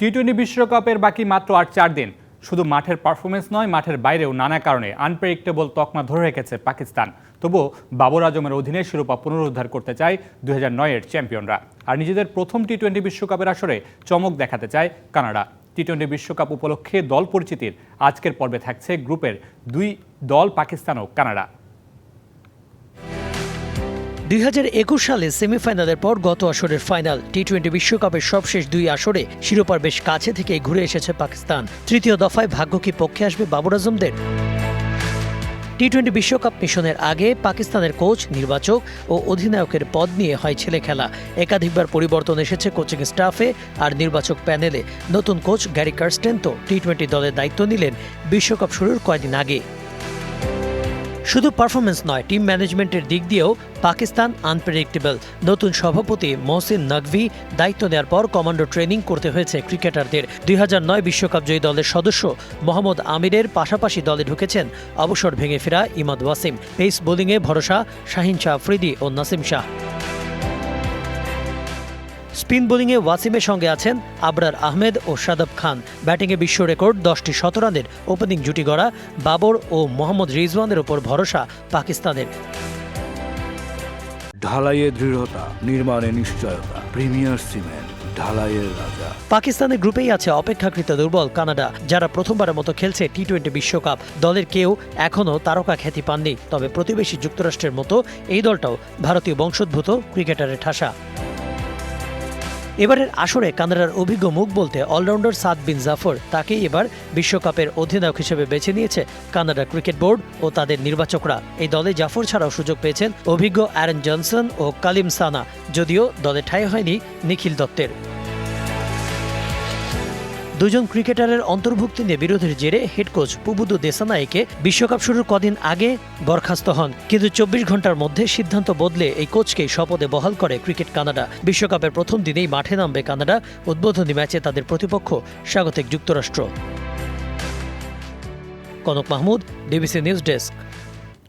T twenty বিশ্বকাপের বাকি মাত্র আর চার দিন। শুধু মাঠের পারফরমেন্স নয়, মাঠের বাইরেও নানা কারণে আনপ্রেডিক্টেবল তকমা ধরে রেখেছে পাকিস্তান। তবুও বাবর আজমের অধীনে শিরোপা পুনরুদ্ধার করতে চায় দুই হাজার নয়ের চ্যাম্পিয়নরা। আর নিজেদের প্রথম টি টোয়েন্টি বিশ্বকাপের আসরে চমক দেখাতে চায় কানাডা। টি টোয়েন্টি বিশ্বকাপ উপলক্ষে দল পরিচিতির আজকের পর্বে থাকছে গ্রুপের দুই দল পাকিস্তান ও কানাডা। দুই হাজার একুশ সালে সেমিফাইনালের পর গত আসরের ফাইনাল টি টোয়েন্টি বিশ্বকাপের সবশেষ দুই আসরে শিরোপার বেশ কাছে থেকে ঘুরে এসেছে পাকিস্তান। তৃতীয় দফায় ভাগ্য কি পক্ষে আসবে বাবর আজমদের? টি টোয়েন্টি বিশ্বকাপ মিশনের আগে পাকিস্তানের কোচ, নির্বাচক ও অধিনায়কের পদ নিয়ে হয় ছেলে খেলা। একাধিকবার পরিবর্তন এসেছে কোচিং স্টাফে আর নির্বাচক প্যানেলে। নতুন কোচ গ্যারি কার্স্টেন তো টি টোয়েন্টি দলের দায়িত্ব নিলেন বিশ্বকাপ শুরুর কয়েকদিন আগে। শুধু পারফরমেন্স নয় টিম ম্যানেজমেন্টের দিক দিয়েও পাকিস্তান আনপ্রেডিক্টেবল নতুন সভাপতি মহসিন নকভি দায়িত্ব নেওয়ার পর কমান্ডো ট্রেনিং করতে হয়েছে ক্রিকেটারদের। দুই হাজার নয় বিশ্বকাপ জয়ী দলের সদস্য মোহাম্মদ আমিরের পাশাপাশি দলে ঢুকেছেন অবসর ভেঙে ফেরা ইমাদ ওয়াসিম। পেস বোলিংয়ে ভরসা শাহিন শাহ আফ্রিদি ও নাসিম শাহ। স্পিন বোলিংয়ে ওয়াসিমের সঙ্গে আছেন আবরার আহমেদ ও সাদাব খান। ব্যাটিংয়ে বিশ্ব রেকর্ড দশটি শতরানের ওপেনিং জুটি গড়া বাবর ও মোহাম্মদ রিজওয়ানের ওপর ভরসা পাকিস্তানের। ঢালাইয়ে দৃঢ়তা নির্মাণে নিশ্চয়তা প্রিমিয়ার সিমেন্ট ঢালাইয়ের রাজা। পাকিস্তানের গ্রুপেই আছে অপেক্ষাকৃত দুর্বল কানাডা যারা প্রথমবারের মতো খেলছে টি টোয়েন্টি বিশ্বকাপ। দলের কেউ এখনও তারকা খ্যাতি পাননি তবে প্রতিবেশী যুক্তরাষ্ট্রের মতো এই দলটাও ভারতীয় বংশোদ্ভূত ক্রিকেটারের ঠাসা। এবারের আসরে কানাডার অভিজ্ঞ মুখ বলতে অলরাউন্ডার সাদ বিন জাফর তাকেই এবার বিশ্বকাপের অধিনায়ক হিসেবে বেছে নিয়েছে কানাডা ক্রিকেট বোর্ড ও তাদের নির্বাচকরা। এই দলে জাফর ছাড়াও সুযোগ পেয়েছেন অভিজ্ঞ অ্যারেন জনসন ও কালিম সানা, যদিও দলে ঠাঁই হয়নি নিখিল দত্তের। দুজন ক্রিকেটারের অন্তর্ভুক্তি নিয়ে বিরোধের জেরে হেড কোচ পুবুদু দেসানাইকে বিশ্বকাপ শুরুর কদিন আগে বরখাস্ত হন। কিন্তু চব্বিশ ঘণ্টার মধ্যে সিদ্ধান্ত বদলে এই কোচকেই শপথে বহাল করে ক্রিকেট কানাডা। বিশ্বকাপের প্রথম দিনেই মাঠে নামবে কানাডা। উদ্বোধনী ম্যাচে তাদের প্রতিপক্ষ স্বাগতিক যুক্তরাষ্ট্র। Konok Mahmud DBC news desk.